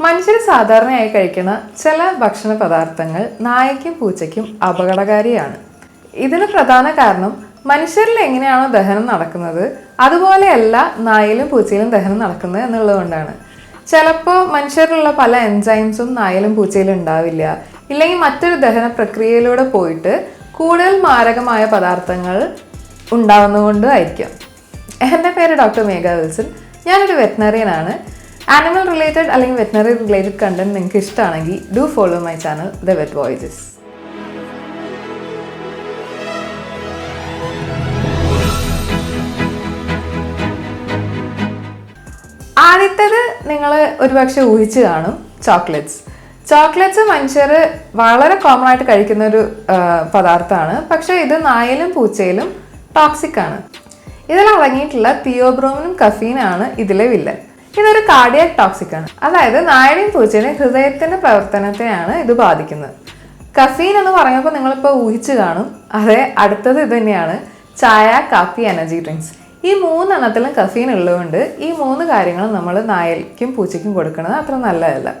മനുഷ്യർ സാധാരണയായി കഴിക്കുന്ന ചില ഭക്ഷണ പദാർത്ഥങ്ങൾ നായയ്ക്കും പൂച്ചയ്ക്കും അപകടകാരിയാണ്. ഇതിന് പ്രധാന കാരണം മനുഷ്യരിൽ എങ്ങനെയാണോ ദഹനം നടക്കുന്നത് അതുപോലെയല്ല നായയിലും പൂച്ചയിലും ദഹനം നടക്കുന്നത് എന്നുള്ളതുകൊണ്ടാണ്. ചിലപ്പോൾ മനുഷ്യരിലുള്ള പല എൻസൈംസും നായയിലും പൂച്ചയിലും ഉണ്ടാവില്ല. ഇല്ലെങ്കിൽ മറ്റൊരു ദഹന പ്രക്രിയയിലൂടെ പോയിട്ട് കൂടുതൽ മാരകമായ പദാർത്ഥങ്ങൾ ഉണ്ടാവുന്നതുകൊണ്ടും ആയിരിക്കാം. എന്റെ പേര് ഡോക്ടർ മേഘ വിൽസൺ. ഞാനൊരു വെറ്റിനറിയൻ ആണ് ആനിമൽ റിലേറ്റഡ് അല്ലെങ്കിൽ വെറ്റിനറി റിലേറ്റഡ് കണ്ടന്റ് നിങ്ങൾക്ക് ഇഷ്ടമാണെങ്കിൽ do follow my channel the vet നിങ്ങൾ ഒരുപക്ഷെ ഊഹിച്ച് കാണും ചോക്ലേറ്റ്സ് ചോക്ലേറ്റ്സ് മനുഷ്യർ വളരെ കോമൺ ആയിട്ട് കഴിക്കുന്ന ഒരു പദാർത്ഥമാണ്. പക്ഷേ ഇത് നായയിലും പൂച്ചയിലും ടോക്സിക് ആണ്. ഇതിൽ അടങ്ങിയിട്ടുള്ള തിയോബ്രോമിനും കഫീനാണ് ഇതിലെ വില്ലൻ. ഇതൊരു കാർഡിയാക് ടോക്സിക് ആണ്. അതായത് നായയുടെയും പൂച്ചയുടെയും ഹൃദയത്തിന്റെ പ്രവർത്തനത്തെയാണ് ഇത് ബാധിക്കുന്നത്. കഫീൻ എന്ന് പറയുമ്പോൾ നിങ്ങളിപ്പോൾ ഊഹിച്ചു കാണും. അതെ അടുത്തത് ഇത് തന്നെയാണ്. ചായ കാപ്പി എനർജി ഡ്രിങ്ക്സ് ഈ മൂന്നെണ്ണത്തിലും കഫീൻ ഉള്ളതുകൊണ്ട് ഈ മൂന്ന് കാര്യങ്ങളും നമ്മൾ നായയ്ക്കും പൂച്ചയ്ക്കും കൊടുക്കുന്നത് അത്ര നല്ലതല്ല.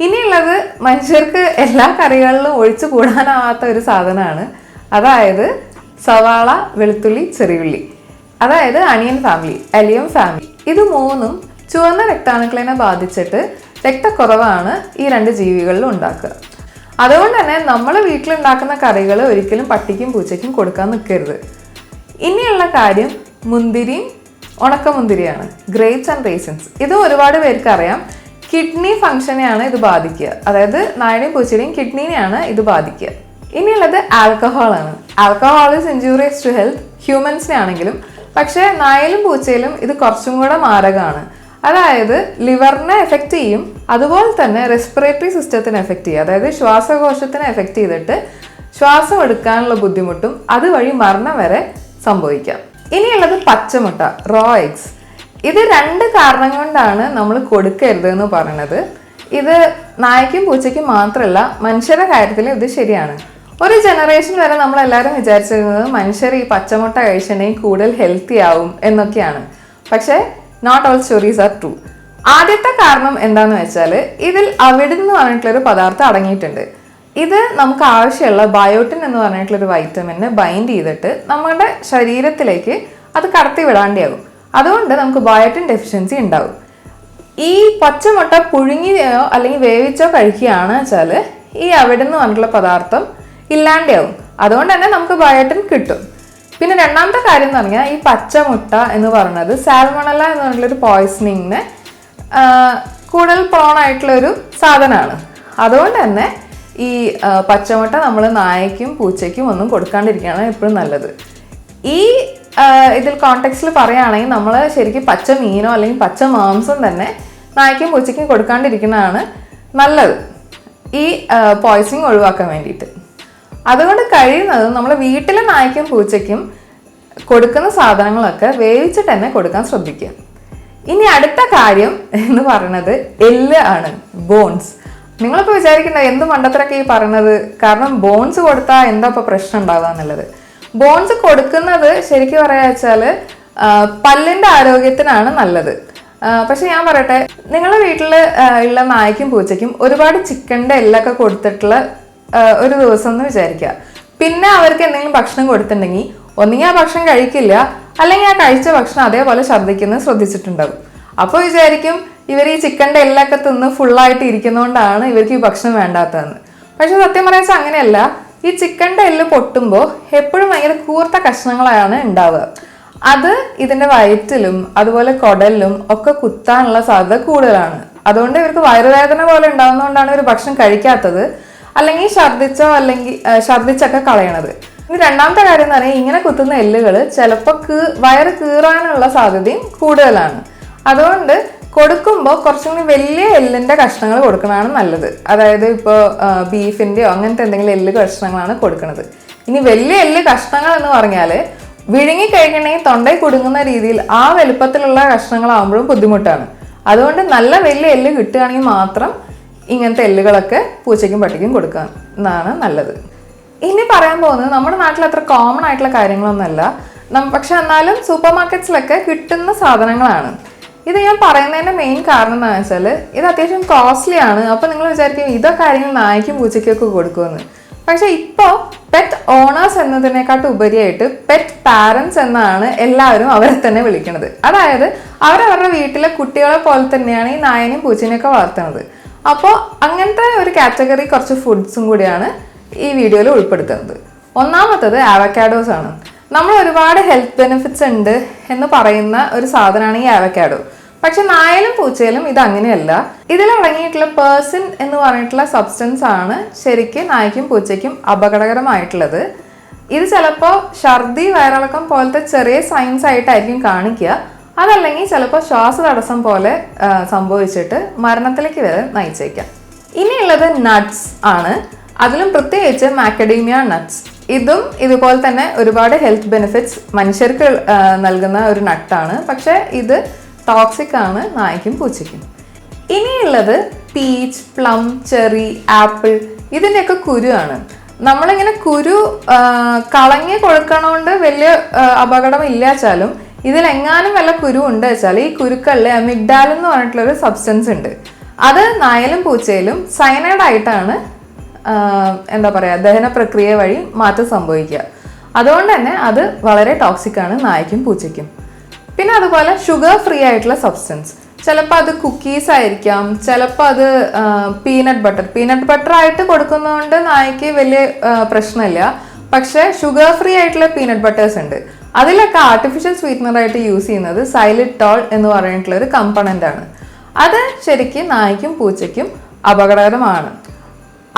ഇനിയുള്ളത് മനുഷ്യർക്ക് എല്ലാ കറികളിലും ഒഴിച്ചു കൂടാനാവാത്ത ഒരു സാധനമാണ്. അതായത് സവാള വെളുത്തുള്ളി ചെറിയുള്ളി. അതായത് അണിയൻ ഫാമിലി അലിയം ഫാമിലി ഇത് മൂന്നും ചുവന്ന രക്താണുക്കളിനെ ബാധിച്ചിട്ട് രക്തക്കുറവാണ് ഈ രണ്ട് ജീവികളിലും ഉണ്ടാക്കുക. അതുകൊണ്ട് തന്നെ നമ്മൾ വീട്ടിലുണ്ടാക്കുന്ന കറികൾ ഒരിക്കലും പട്ടിക്കും പൂച്ചയ്ക്കും കൊടുക്കാൻ നിൽക്കരുത് ഇനിയുള്ള കാര്യം മുന്തിരിയും ഉണക്കമുന്തിരിയാണ് ഗ്രേപ്സ് ആൻഡ് റേസിൻസ് ഇത് ഒരുപാട് പേർക്ക് അറിയാം കിഡ്നി ഫംഗ്ഷനെയാണ് ഇത് ബാധിക്കുക. അതായത് നായുടെയും പൂച്ചയുടെയും കിഡ്നീനെയാണ് ഇത് ബാധിക്കുക. ഇനിയുള്ളത് ആൽക്കഹോളാണ്. Alcohol is injurious to health ഹ്യൂമൻസിനെ ആണെങ്കിലും പക്ഷേ നായയിലും പൂച്ചയിലും ഇത് കുറച്ചും കൂടെ മാരകമാണ്. അതായത് ലിവറിനെ എഫക്റ്റ് ചെയ്യും അതുപോലെ തന്നെ റെസ്പിറേറ്ററി സിസ്റ്റത്തിനെ എഫക്റ്റ് ചെയ്യും. അതായത് ശ്വാസകോശത്തിനെ എഫക്റ്റ് ചെയ്തിട്ട് ശ്വാസം എടുക്കാനുള്ള ബുദ്ധിമുട്ടും അതുവഴി മരണം വരെ സംഭവിക്കാം. ഇനിയുള്ളത് പച്ചമുട്ട റോ എഗ്സ് ഇത് രണ്ട് കാരണം കൊണ്ടാണ് നമ്മൾ കൊടുക്കരുത് എന്ന് പറയുന്നത് ഇത് നായ്ക്കും പൂച്ചയ്ക്കും മാത്രമല്ല മനുഷ്യരുടെ കാര്യത്തിൽ ഇത് ശരിയാണ്. ഒരു ജനറേഷൻ വരെ നമ്മൾ എല്ലാവരും വിചാരിച്ചിരുന്നത് മനുഷ്യർ ഈ പച്ചമുട്ട കഴിച്ചിട്ടുണ്ടെങ്കിൽ കൂടുതൽ ഹെൽത്തി ആവും എന്നൊക്കെയാണ്. പക്ഷേ not all stories are true ആദ്യത്തെ കാരണം എന്താന്ന് വെച്ചാൽ ഇതിൽ അവിഡിൻ എന്ന് പറഞ്ഞിട്ടുള്ളൊരു പദാർത്ഥം അടങ്ങിയിട്ടുണ്ട്. ഇത് നമുക്ക് ആവശ്യമുള്ള ബയോട്ടിൻ എന്ന് പറഞ്ഞിട്ടുള്ളൊരു വൈറ്റമിനെ ബൈൻഡ് ചെയ്തിട്ട് നമ്മുടെ ശരീരത്തിലേക്ക് അത് കടത്തി വിടാണ്ടിയാകും. അതുകൊണ്ട് നമുക്ക് ബയോട്ടിൻ ഡെഫിഷ്യൻസി ഉണ്ടാകും. ഈ പച്ചമുട്ട പുഴുങ്ങിയോ അല്ലെങ്കിൽ വേവിച്ചോ കഴിക്കുകയാണ് വെച്ചാൽ ഈ അവിടെ നിന്ന് പറഞ്ഞിട്ടുള്ള പദാർത്ഥം ഇല്ലാണ്ടാവും അതുകൊണ്ട് തന്നെ നമുക്ക് ബയോട്ടിൻ കിട്ടും. പിന്നെ രണ്ടാമത്തെ കാര്യം എന്ന് പറഞ്ഞാൽ ഈ പച്ചമുട്ട എന്ന് പറയുന്നത് സാൽമണല എന്ന് പറഞ്ഞിട്ടുള്ളൊരു പോയ്സണിങ്ങിന് കൂടുതൽ പ്രോണായിട്ടുള്ളൊരു സാധനമാണ്. അതുകൊണ്ട് തന്നെ ഈ പച്ചമുട്ട നമ്മൾ നായയ്ക്കും പൂച്ചയ്ക്കും ഒന്നും കൊടുക്കാണ്ടിരിക്കുകയാണ് എപ്പോഴും നല്ലത്. ഈ ഇതിൽ കോണ്ടെക്സ്റ്റിൽ പറയുകയാണെങ്കിൽ നമ്മൾ ശരിക്കും പച്ച മീനോ അല്ലെങ്കിൽ പച്ച മാംസം തന്നെ നായ്ക്കും പൂച്ചയ്ക്കും കൊടുക്കാണ്ടിരിക്കുന്നതാണ് നല്ലത്. ഈ പോയ്സിങ് ഒഴിവാക്കാൻ വേണ്ടിയിട്ട്. അതുകൊണ്ട് കഴിയുന്നത് നമ്മൾ വീട്ടിലെ നായ്ക്കും പൂച്ചയ്ക്കും കൊടുക്കുന്ന സാധനങ്ങളൊക്കെ വേവിച്ചിട്ട് തന്നെ കൊടുക്കാൻ ശ്രദ്ധിക്കുക. ഇനി അടുത്ത കാര്യം എന്ന് പറയുന്നത് എല്ല് ആണ് ബോൺസ് നിങ്ങളിപ്പോൾ വിചാരിക്കണ്ട എന്ത് മണ്ടത്തരൊക്കെ ഈ പറയുന്നത്? കാരണം ബോൺസ് കൊടുത്താൽ എന്താ ഇപ്പോൾ പ്രശ്നം ഉണ്ടാവുക എന്നുള്ളത്. ബോൺസ് കൊടുക്കുന്നത് ശരിക്കും പറയാ വെച്ചാൽ പല്ലിന്റെ ആരോഗ്യത്തിനാണ് നല്ലത്. പക്ഷെ ഞാൻ പറയട്ടെ നിങ്ങളുടെ വീട്ടിൽ ഉള്ള നായ്ക്കും പൂച്ചയ്ക്കും ഒരുപാട് ചിക്കന്റെ എല്ലൊക്കെ കൊടുത്തിട്ടുള്ള ഒരു ദിവസം എന്ന് വിചാരിക്കുക പിന്നെ അവർക്ക് എന്തെങ്കിലും ഭക്ഷണം കൊടുത്തിട്ടുണ്ടെങ്കിൽ ഒന്നുകിൽ ആ ഭക്ഷണം കഴിക്കില്ല അല്ലെങ്കിൽ ആ കഴിച്ച ഭക്ഷണം അതേപോലെ ഛർദ്ദിക്കുന്നത് ശ്രദ്ധിച്ചിട്ടുണ്ടാവും. അപ്പോൾ വിചാരിക്കും ഇവർ ഈ ചിക്കന്റെ എല്ലൊക്കെ തിന്ന് ഫുള്ളായിട്ട് ഇരിക്കുന്നതുകൊണ്ടാണ് ഇവർക്ക് ഈ ഭക്ഷണം വേണ്ടാത്തതെന്ന്. പക്ഷെ സത്യം പറയാച്ചാൽ അങ്ങനെയല്ല. ഈ ചിക്കന്റെ എല്ല് പൊട്ടുമ്പോൾ എപ്പോഴും ഭയങ്കര കൂർത്ത കഷ്ണങ്ങളാണ് ഉണ്ടാവുക അത് ഇതിന്റെ വയറ്റിലും അതുപോലെ കുടലിലും ഒക്കെ കുത്താനുള്ള സാധ്യത കൂടുതലാണ്. അതുകൊണ്ട് ഇവർക്ക് വയറുവേദന പോലെ ഉണ്ടാകുന്നതുകൊണ്ടാണ് ഇവർ ഭക്ഷണം കഴിക്കാത്തത്. അല്ലെങ്കിൽ ഛർദ്ദിച്ചോ അല്ലെങ്കിൽ ഛർദ്ദിച്ചൊക്കെ കളയണത്. ഇനി രണ്ടാമത്തെ കാര്യം എന്ന് പറഞ്ഞാൽ ഇങ്ങനെ കുത്തുന്ന എല്ലുകൾ ചിലപ്പോൾ കീ വയറ് കീറാനുള്ള സാധ്യതയും കൂടുതലാണ്. അതുകൊണ്ട് കൊടുക്കുമ്പോൾ കുറച്ചും കൂടി വലിയ എല്ലിന്റെ കഷ്ണങ്ങൾ കൊടുക്കണതാണ് നല്ലത്. അതായത് ഇപ്പോൾ ബീഫിന്റെയോ അങ്ങനത്തെ എന്തെങ്കിലും എല്ല് കഷ്ണങ്ങളാണ് കൊടുക്കുന്നത്. ഇനി വലിയ എല്ല് കഷ്ണങ്ങൾ എന്ന് പറഞ്ഞാൽ വിഴുങ്ങി കഴിക്കണമെങ്കിൽ തൊണ്ടയിൽ കുടുങ്ങുന്ന രീതിയിൽ ആ വലുപ്പത്തിലുള്ള കഷ്ണങ്ങളാകുമ്പോഴും ബുദ്ധിമുട്ടാണ്. അതുകൊണ്ട് നല്ല വലിയ എല്ല് കിട്ടുകയാണെങ്കിൽ മാത്രം ഇങ്ങനത്തെ എല്ലുകളൊക്കെ പൂച്ചയ്ക്കും പട്ടിക്കും കൊടുക്കുക എന്നാണ് നല്ലത്. ഇനി പറയാൻ പോകുന്നത് നമ്മുടെ നാട്ടിൽ അത്ര കോമൺ ആയിട്ടുള്ള കാര്യങ്ങളൊന്നുമല്ല. പക്ഷെ എന്നാലും സൂപ്പർ മാർക്കറ്റ്സിലൊക്കെ കിട്ടുന്ന സാധനങ്ങളാണ്. ഇത് ഞാൻ പറയുന്നതിന്റെ മെയിൻ കാരണം എന്താണെന്ന് വെച്ചാൽ ഇത് അത്യാവശ്യം കോസ്റ്റ്ലി ആണ്. അപ്പോൾ നിങ്ങൾ വിചാരിക്കും ഇതോ കാര്യങ്ങൾ നായ്ക്കും പൂച്ചയ്ക്കൊക്കെ കൊടുക്കുമെന്ന്. പക്ഷെ ഇപ്പോൾ പെറ്റ് ഓണേഴ്സ് എന്നതിനെക്കാട്ടും ഉപരിയായിട്ട് പെറ്റ് പാരൻസ് എന്നാണ് എല്ലാവരും അവരെ തന്നെ വിളിക്കുന്നത് അതായത് അവരവരുടെ വീട്ടിലെ കുട്ടികളെ പോലെ തന്നെയാണ് ഈ നായനെയും പൂച്ചനെയൊക്കെ വളർത്തുന്നത്. അപ്പോൾ അങ്ങനത്തെ ഒരു കാറ്റഗറി കുറച്ച് ഫുഡ്സും കൂടിയാണ് ഈ വീഡിയോയിൽ ഉൾപ്പെടുത്തുന്നത്. ഒന്നാമത്തത് ആവക്കാഡോസ് ആണ്. നമ്മൾ ഒരുപാട് ഹെൽത്ത് ബെനിഫിറ്റ്സ് ഉണ്ട് എന്ന് പറയുന്ന ഒരു സാധനമാണ് ഈ ആവക്കാഡോ പക്ഷെ നായാലും പൂച്ചയിലും ഇത് അങ്ങനെയല്ല. ഇതിൽ അടങ്ങിയിട്ടുള്ള പേഴ്സൺ എന്ന് പറഞ്ഞിട്ടുള്ള സബ്സ്റ്റൻസ് ആണ് ശരിക്കും നായ്ക്കും പൂച്ചയ്ക്കും അപകടകരമായിട്ടുള്ളത്. ഇത് ചിലപ്പോൾ ഛർദി വയറിളക്കം പോലത്തെ ചെറിയ സൈൻസ് ആയിട്ടായിരിക്കും കാണിക്കുക. അതല്ലെങ്കിൽ ചിലപ്പോൾ ശ്വാസതടസ്സം പോലെ സംഭവിച്ചിട്ട് മരണത്തിലേക്ക് വരെ നയിച്ചേക്കാം. ഇനിയുള്ളത് നട്ട്സ് ആണ്. അതിലും പ്രത്യേകിച്ച് മാക്കഡീമിയ നട്ട്സ് ഇതും ഇതുപോലെ തന്നെ ഒരുപാട് ഹെൽത്ത് ബെനിഫിറ്റ്സ് മനുഷ്യർക്ക് നൽകുന്ന ഒരു നട്ടാണ് പക്ഷേ ഇത് ടോക്സിക് ആണ് നായ്ക്കും പൂച്ചയ്ക്കും. ഇനിയുള്ളത് പീച്ച് പ്ലം ചെറി ആപ്പിൾ ഇതിന്റെയൊക്കെ കുരുവാണ് നമ്മളിങ്ങനെ കുരു കളങ്ങി കൊടുക്കണോണ്ട് വലിയ അപകടം ഇല്ലാച്ചാലും ഇതിലെങ്ങാനും വല്ല കുരു ഉണ്ട് വെച്ചാൽ ഈ കുരുക്കളിൽ അമിഗ്ഡാൽ എന്ന് പറഞ്ഞിട്ടുള്ള ഒരു സബ്സ്റ്റൻസ് ഉണ്ട്. അത് നായലും പൂച്ചയിലും സയനൈഡ് ആയിട്ടാണ് എന്താ പറയുക ദഹന പ്രക്രിയ വഴി മാറ്റം സംഭവിക്കുക. അതുകൊണ്ട് തന്നെ അത് വളരെ ടോക്സിക് ആണ് നായ്ക്കും പൂച്ചയ്ക്കും. പിന്നെ അതുപോലെ ഷുഗർ ഫ്രീ ആയിട്ടുള്ള സബ്സ്റ്റൻസ് ചിലപ്പോൾ അത് കുക്കീസ് ആയിരിക്കാം ചിലപ്പോൾ അത് പീനട്ട് ബട്ടർ പീനട്ട് ബട്ടർ ആയിട്ട് കൊടുക്കുന്നതുകൊണ്ട് നായ്ക്ക് വലിയ പ്രശ്നമില്ല. പക്ഷേ ഷുഗർ ഫ്രീ ആയിട്ടുള്ള പീനട്ട് ബട്ടേഴ്സ് ഉണ്ട്. അതിലൊക്കെ ആർട്ടിഫിഷ്യൽ സ്വീറ്റ്നർ ആയിട്ട് യൂസ് ചെയ്യുന്നത് സൈലിറ്റോൾ എന്ന് പറഞ്ഞിട്ടുള്ള ഒരു കമ്പണന്റ് ആണ്. അത് ശരിക്കും നായ്ക്കും പൂച്ചയ്ക്കും അപകടകരമാണ്.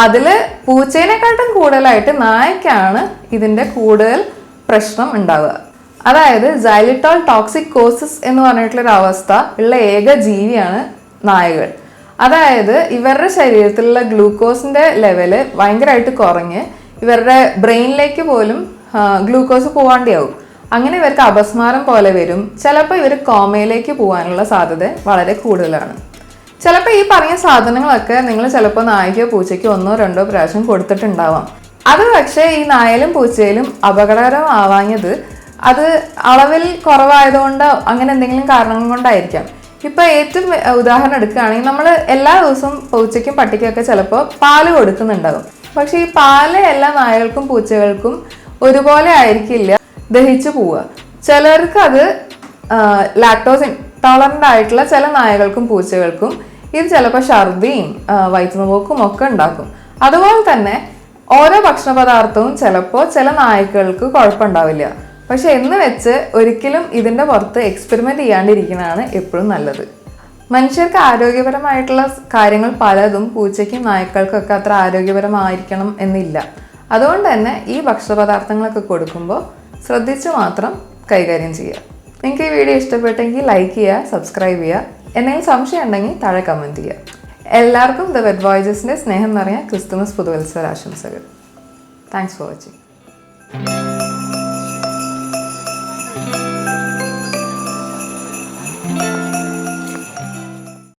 അതിൽ പൂച്ചേനെക്കാട്ടും കൂടുതലായിട്ട് നായ്ക്കാണ് ഇതിന്റെ കൂടുതൽ പ്രശ്നം ഉണ്ടാവുക. അതായത് സൈലിറ്റോൾ ടോക്സിക് കോസസ് എന്ന് പറഞ്ഞിട്ടുള്ള ഒരു അവസ്ഥ ഉള്ള ഏക ജീവിയാണ് നായകൾ. അതായത് ഇവരുടെ ശരീരത്തിലുള്ള ഗ്ലൂക്കോസിന്റെ ലെവൽ ഭയങ്കരമായിട്ട് കുറഞ്ഞ് ഇവരുടെ ബ്രെയിനിലേക്ക് പോലും ഗ്ലൂക്കോസ് പോവാണ്ടിയാവും. അങ്ങനെ ഇവർക്ക് അപസ്മാരം പോലെ വരും. ചിലപ്പോൾ ഇവർ കോമയിലേക്ക് പോകാനുള്ള സാധ്യത വളരെ കൂടുതലാണ്. ചിലപ്പോൾ ഈ പറഞ്ഞ സാധനങ്ങളൊക്കെ നിങ്ങൾ ചിലപ്പോൾ നായ്ക്കോ പൂച്ചയ്ക്കോ ഒന്നോ രണ്ടോ പ്രാവശ്യം കൊടുത്തിട്ടുണ്ടാവാം. അത് പക്ഷേ ഈ നായലും പൂച്ചയിലും അപകടകരമാവാഞ്ഞത് അത് അളവിൽ കുറവായതുകൊണ്ടോ അങ്ങനെ എന്തെങ്കിലും കാരണങ്ങൾ കൊണ്ടായിരിക്കാം. ഇപ്പോൾ ഏറ്റവും ഉദാഹരണം എടുക്കുകയാണെങ്കിൽ നമ്മൾ എല്ലാ ദിവസവും പൂച്ചയ്ക്കും പട്ടിക്കൊക്കെ ചിലപ്പോൾ പാൽ കൊടുക്കുന്നുണ്ടാവും. പക്ഷെ ഈ പാൽ എല്ലാ നായകൾക്കും പൂച്ചകൾക്കും ഒരുപോലെ ആയിരിക്കില്ല ദഹിച്ചു പോവുക. ചിലർക്ക് അത് ലാക്ടോസ് ഇൻടോളറന്റ് ആയിട്ടുള്ള ചില നായകൾക്കും പൂച്ചകൾക്കും ഇത് ചിലപ്പോൾ ഛർദിയും വയറ്റുനോക്കും ഒക്കെ ഉണ്ടാക്കും. അതുപോലെ തന്നെ ഓരോ ഭക്ഷണ പദാർത്ഥവും ചിലപ്പോൾ ചില നായ്ക്കൾക്ക് കുഴപ്പമുണ്ടാവില്ല. പക്ഷെ എന്ന് വെച്ച് ഒരിക്കലും ഇതിന്റെ പുറത്ത് എക്സ്പെരിമെന്റ് ചെയ്യാണ്ടിരിക്കുന്നതാണ് എപ്പോഴും നല്ലത്. മനുഷ്യർക്ക് ആരോഗ്യപരമായിട്ടുള്ള കാര്യങ്ങൾ പലതും പൂച്ചയ്ക്കും നായ്ക്കൾക്കൊക്കെ അത്ര ആരോഗ്യപരമായിരിക്കണം എന്നില്ല. അതുകൊണ്ട് തന്നെ ഈ ഭക്ഷണപദാർത്ഥങ്ങളൊക്കെ കൊടുക്കുമ്പോൾ ശ്രദ്ധിച്ചു മാത്രം കൈകാര്യം ചെയ്യുക. നിങ്ങൾക്ക് ഈ വീഡിയോ ഇഷ്ടപ്പെട്ടെങ്കിൽ ലൈക്ക് ചെയ്യുക സബ്സ്ക്രൈബ് ചെയ്യുക. എന്തെങ്കിലും സംശയം ഉണ്ടെങ്കിൽ താഴെ കമന്റ് ചെയ്യുക. എല്ലാവർക്കും ദ വെഡ് വോയിജസിന്റെ സ്നേഹം നിറഞ്ഞ ക്രിസ്തുമസ് പുതുവത്സരാശംസകൾ. Thanks for watching